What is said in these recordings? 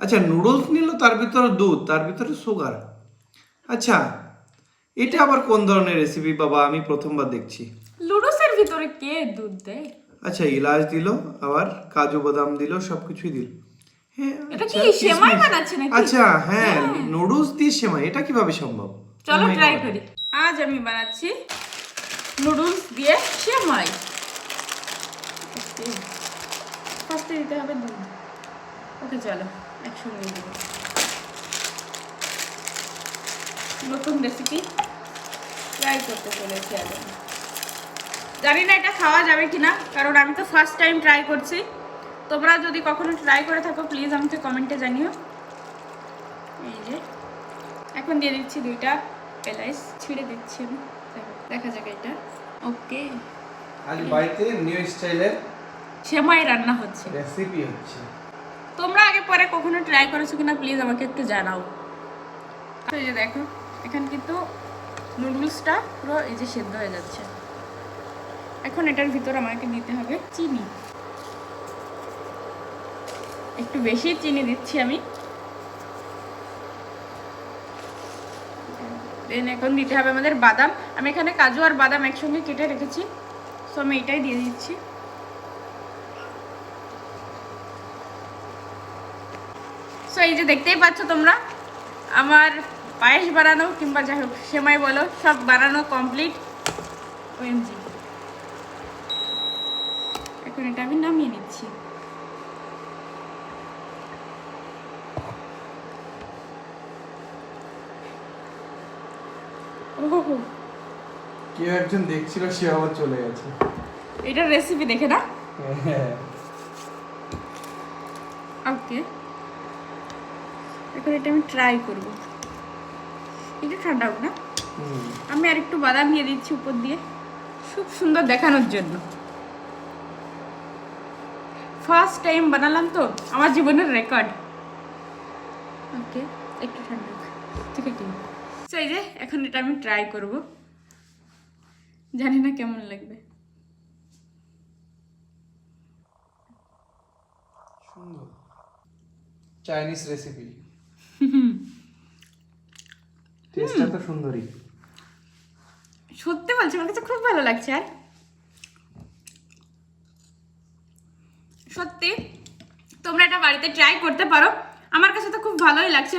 আচ্ছা নুডলস নিল তার ভিতরে দুধ তার ভিতরে সুগার আচ্ছা এটা আবার কোন ধরনের রেসিপি বাবা আমি প্রথমবার দেখছি। লুডোসের ভিতরে কে দুধ দেয়? আচ্ছা ইলাচ দিল আবার কাজু বাদাম দিল সবকিছুই দিল। হ্যাঁ এটা আচ্ছা, কি সেমাই বানাচ্ছে নাকি? আচ্ছা হ্যাঁ নুডলস দিয়ে সেমাই এটা কীভাবে সম্ভব? চলো ট্রাই করি। আজ আমি বানাচ্ছি নুডলস দিয়ে সেমাই। ফার্স্টে দিতে হবে দুধ। ওকে চলো একসঙ্গে দেবো নতুন রেসিপি ট্রাই করতে চলেছি আজ জানি না এটা খাওয়া যাবে কিনা কারণ আমি তো ফার্স্ট টাইম ট্রাই করছি। তোমরা যদি কখনো ট্রাই করে থাকো প্লিজ আমাকে কমেন্টে জানিও। এই যে এখন দিয়ে দিচ্ছি দুইটা এলাইচ ছিঁড়ে দিচ্ছি আমি। দেখা যাক এটা। ওকে। আজ বাড়িতে নিউ স্টাইলের সেমাই রান্না হচ্ছে। রেসিপি হচ্ছে। তোমরা আগে পরে কখনো ট্রাই করেছ কিনা প্লিজ আমাকে একটু জানাও। এই যে দেখো, এখানে কিন্তু নুডলসটা পুরো এই যে সেদ্ধ হয়ে যাচ্ছে। এখন এটার ভিতর আমাকে দিতে হবে চিনি। একটু বেশি চিনি দিচ্ছি আমি। দেন এখন দিতে হবে আমাদের বাদাম। আমি এখানে কাজু আর বাদাম একসঙ্গে কেটে রেখেছি। সো আমি এটাই দিয়ে দিচ্ছি। সো এই যে দেখতেই পাচ্ছ তোমরা আমার পায়েস বানানো কিংবা যাই হোক সেমাই বলো সব বানানো কমপ্লিট ওএমজি এখন এটা আমি নামিয়ে নিচ্ছি। কেউ একজন দেখছিল সে আবার চলে গেছে। এটার রেসিপি দেখে না হ্যাঁ। ওকে এখন এটা আমি ট্রাই করব। এটা ঠান্ডা হোক না আমি আর একটু বাদাম দিয়ে দিচ্ছি উপর দিয়ে। খুব সুন্দর দেখানোর জন্য। ফার্স্ট টাইম বানালাম তো আমার জীবনের রেকর্ড ওকে একটু ঠান্ডা। ঠিক আছে এই যে এখন এটা আমি ট্রাই করব। জানি না কেমন লাগবে। চাইনিজ রেসিপি টেস্টটা তো সুন্দরই। সত্যি বলছি আমার কাছে খুব ভালো লাগছে আর? সত্যি তোমরা এটা বাড়িতে ট্রাই করতে পারো। আমার কাছে তো খুব ভালোই লাগছে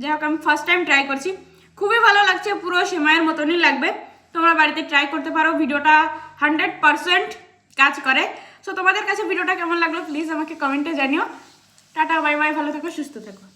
যাই হোক আমি ফার্স্ট টাইম ট্রাই করছি। খুবই ভালো লাগছে পুরো সেমাইয়ের মতনই লাগবে। তোমরা বাড়িতে ট্রাই করতে পারো ভিডিওটা হান্ড্রেড পারসেন্ট কাজ করে। সো তোমাদের কাছে ভিডিওটা কেমন লাগল প্লিজ আমাকে কমেন্টে জানিও। টাটা বাই বাই ভালো থেকো সুস্থ থেকো।